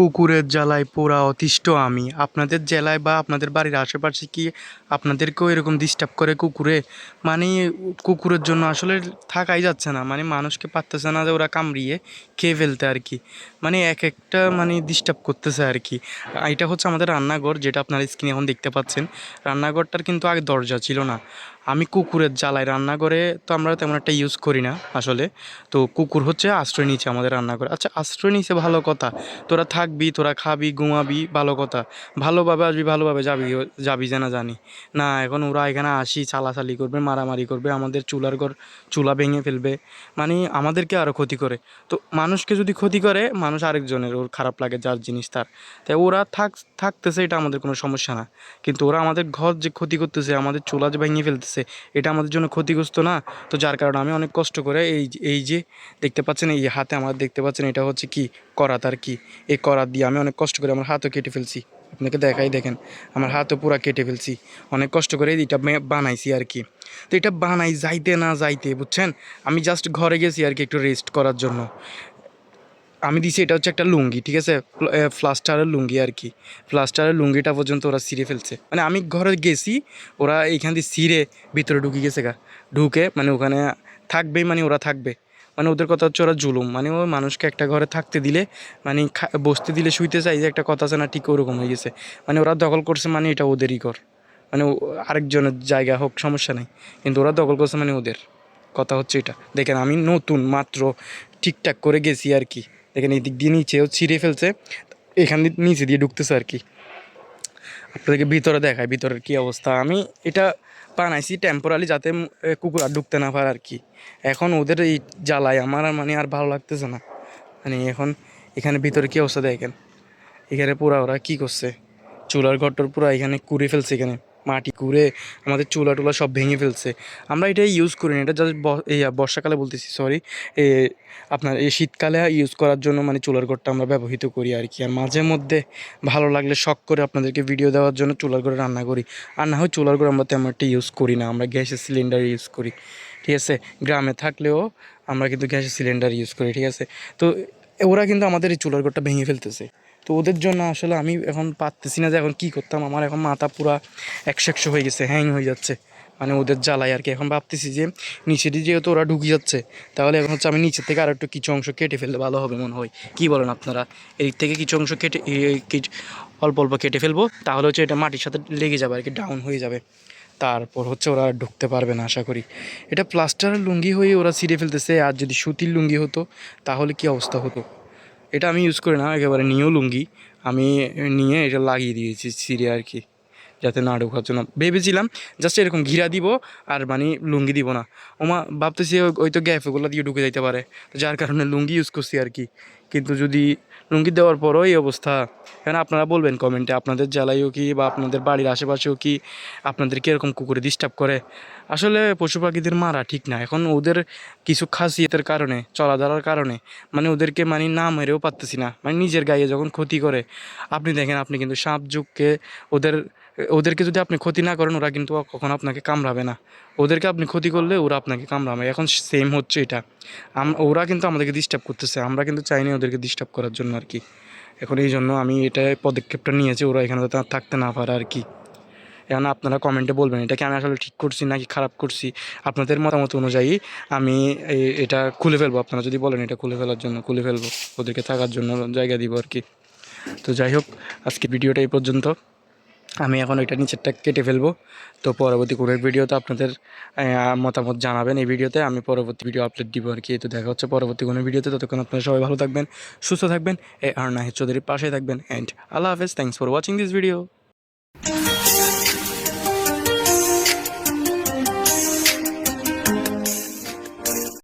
কুকুরের জ্বালায় পোড়া অতিষ্ঠ আমি। আপনাদের জেলায় বা আপনাদের বাড়ির আশেপাশে কি আপনাদেরকেও এরকম ডিস্টার্ব করে কুকুরে? মানে কুকুরের জন্য আসলে থাকাই যাচ্ছে না। মানে মানুষকে পারতেছে না যে ওরা কামড়িয়ে খেয়ে ফেলতে আর কি। মানে এক একটা মানে ডিস্টার্ব করতেছে আর কি। এটা হচ্ছে আমাদের রান্নাঘর, যেটা আপনারা স্ক্রিনে এখন দেখতে পাচ্ছেন। রান্নাঘরটার কিন্তু আগে দরজা ছিল না। আমি কুকুরের জ্বালায় রান্নাঘরে তো আমরা তেমন একটা ইউজ করি না আসলে। তো কুকুর হচ্ছে আশ্রয় নিচ্ছে আমাদের রান্নাঘরে আচ্ছা আশ্রয় নিচ্ছে ভালো কথা। তোরা থাকবি, তোরা খাবি, ঘুমাবি, ভালো কথা। ভালোভাবে আসবি, ভালোভাবে যাবি যাবি যে না জানি। না, এখন ওরা এখানে আসি, চালাচালি করবে, মারামারি করবে, আমাদের চুলার ঘর, চুলা ভেঙে ফেলবে। মানে আমাদেরকে আরও ক্ষতি করে। তো মানুষকে যদি ক্ষতি করে, মানুষ আরেকজনের ওর খারাপ লাগে যার জিনিস তার। তাই ওরা থাক, থাকতেছে, এটা আমাদের কোনো সমস্যা না। কিন্তু ওরা আমাদের ঘর যে ক্ষতি করতেছে, আমাদের চুলা যে ভেঙে ফেলতেছে এটা আমাদের জন্য ক্ষতিগ্রস্ত না। তো যার কারণে আমি অনেক কষ্ট করে এই এই যে দেখতে পাচ্ছেন, এই হাতে আমার দেখতে পাচ্ছেন, এটা হচ্ছে কি করাত আর কি। এই করাত দিয়ে আমি অনেক কষ্ট করে আমার হাতও কেটে ফেলছি। আপনাকে দেখাই দেখেন, আমার হাতও পুরো কেটে ফেলছি। অনেক কষ্ট করে এটা বানাইছি আর কি। তো এটা বানাই যাইতে না যাইতে, বুঝছেন? আমি জাস্ট ঘরে গেছি আর কি একটু রেস্ট করার জন্য। আমি দিছি, এটা হচ্ছে একটা লুঙ্গি, ঠিক আছে? ফ্লাস্টারের লুঙ্গি আর কি। ফ্লাস্টারের লুঙ্গিটা পর্যন্ত ওরা ছিঁড়ে ফেলছে। মানে আমি ঘরে গেছি, ওরা এইখান দিয়ে ছিঁড়ে ভিতরে ঢুকে গেছে গা। ঢুকে মানে ওখানে থাকবেই মানে ওরা থাকবে। মানে ওদের কথা হচ্ছে ওরা জুলুম। মানে ও মানুষকে একটা ঘরে থাকতে দিলে মানে বসতে দিলে শুইতে চাই যে একটা কথা আছে না, ঠিক ওরকম হয়ে গেছে। মানে ওরা দখল করছে মানে এটা ওদেরই ঘর। মানে আরেকজনের জায়গা হোক, সমস্যা নেই। কিন্তু ওরা দখল করছে মানে ওদের। কথা হচ্ছে এটা। দেখেন আমি নতুন, মাত্র ঠিকঠাক করে গেছি আর কি। দেখেন এই দিক দিয়ে নিচেও ছিঁড়ে ফেলছে। এখান দিয়ে নিচে দিয়ে ঢুকতেছে আর কি। আপনাদেরকে ভিতরে দেখায় ভিতরের কি অবস্থা। আমি এটা বানাইছি টেম্পোরালি যাতে কুকুর আর ঢুকতে না পারে আর কি। এখন ওদের এই জ্বালায় আমার আর মানে আর ভালো লাগতেছে না। মানে এখন এখানে ভিতরে কি অবস্থা দেখেন। এখানে পুরা ওরা কি করছে? চুলার ঘরটার পুরা এখানে কুড়ে ফেলছে এখানে। মাটি কুড়ে আমাদের চুলা টুলা সব ভেঙে ফেলছে। আমরা এটা ইউজ করি না, এটা জাস্ট বর্ষাকালে বলতেছি সরি আপনার এই শীতকালে ইউজ করার জন্য মানে চুলার ঘরটা আমরা ব্যবহৃত করি আর কি। আর মাঝে মধ্যে ভালো লাগলে শখ করে আপনাদেরকে ভিডিও দেওয়ার জন্য চুলার ঘরে রান্না করি। আর না হয় চুলার ঘর আমরা তেমন একটা ইউজ করি না, আমরা গ্যাসের সিলিন্ডার ইউজ করি, ঠিক আছে? গ্রামে থাকলেও আমরা কিন্তু গ্যাসের সিলিন্ডার ইউজ করি, ঠিক আছে? তো ওরা কিন্তু আমাদের এই চুলার ঘরটা ভেঙে ফেলতেছে। তো ওদের জন্য আসলে আমি এখন পারতেছি না যে এখন কী করতাম। আমার এখন মাথা পুরা একশো একশো হয়ে গেছে হ্যাং হয়ে যাচ্ছে। মানে ওদের জ্বালায় আর কি। এখন ভাবতেছি যে নিচে দিয়ে যেহেতু ওরা ঢুকে যাচ্ছে, তাহলে এখন হচ্ছে আমি নিচের থেকে আর একটু কিছু অংশ কেটে ফেললে ভালো হবে মনে হয়। কী বলেন আপনারা? এদিক থেকে কিছু অংশ কেটে অল্প অল্প কেটে ফেলব, তাহলে হচ্ছে এটা মাটির সাথে লেগে যাবে আর কি ডাউন হয়ে যাবে। তারপর হচ্ছে ওরা ঢুকতে পারবে না, আশা করি। এটা প্লাস্টারের লুঙ্গি হয়ে ওরা ছিঁড়ে ফেলতেছে, আর যদি সুতির লুঙ্গি হতো, তাহলে কি অবস্থা হতো? এটা আমি ইউজ করি না, একেবারে নিয়েও লুঙ্গি। আমি নিয়ে এটা লাগিয়ে দিয়েছি সিরে আর কি। যাতে না ঢোকার জন্য। ভেবেছিলাম জাস্ট এরকম ঘিরা দিব আর মানে লুঙ্গি দিব না। ওমা ভাবতেছি ওই- তো গ্যাপগুলো দিয়ে ঢুকে যাইতে পারে। যার কারণে লুঙ্গি ইউজ করছি আর কি। কিন্তু যদি লুঙ্গি দেওয়ার পরও এই অবস্থা এখানে আপনারা বলবেন কমেন্টে আপনাদের জেলায়ও কি বা আপনাদের বাড়ির আশেপাশেও কি আপনাদের কীরকম কুকুরে ডিস্টার্ব করে? আসলে পশু পাখিদের মারা ঠিক না। এখন ওদের কিছু খাসিয়তের কারণে, চলাধরার কারণে মানে ওদেরকে মানে না মেরেও পারতেছি না। মানে নিজের গায়ে যখন ক্ষতি করে, আপনি দেখেন, আপনি কিন্তু সাপ যুগকে ওদের ওদেরকে যদি আপনি ক্ষতি না করেন, ওরা কিন্তু কখনো আপনাকে কামড়াবে না। ওদেরকে আপনি ক্ষতি করলে ওরা আপনাকে কামড়াবে। এখন সেম হচ্ছে এটা। ওরা কিন্তু আমাদেরকে ডিস্টার্ব করতেছে। আমরা কিন্তু চাইনি ওদেরকে ডিস্টার্ব করার জন্য আর কি। এখন এই জন্য আমি এটা পদক্ষেপটা নিয়েছি, ওরা এখানে থাকতে না পারে আর কি। এখন আপনারা কমেন্টে বলবেন, এটা কি আমি আসলে ঠিক করছি নাকি খারাপ করছি? আপনাদের মতামত অনুযায়ী আমি এটা খুলে ফেলব। আপনারা যদি বলেন, এটা খুলে ফেলার জন্য, খুলে ফেলব। ওদেরকে থাকার জন্য জায়গা দিব আর কি। তো যাই হোক আজকে ভিডিওটা এই পর্যন্ত। আমি এখন ওইটা নিচেরটা কেটে ফেলব। তো পরবর্তী কোনো ভিডিওতে আপনাদের মতামত জানাবেন এই ভিডিওতে। আমি পরবর্তী ভিডিও আপলোড দিব আর কি। তো দেখা হচ্ছে পরবর্তী কোনো ভিডিওতে। ততক্ষণ আপনারা সবাই ভালো থাকবেন, সুস্থ থাকবেন। এ আর নাহিদ চৌধুরীর পাশে থাকবেন। অ্যান্ড আল্লাহ হাফেজ। Thanks for watching this video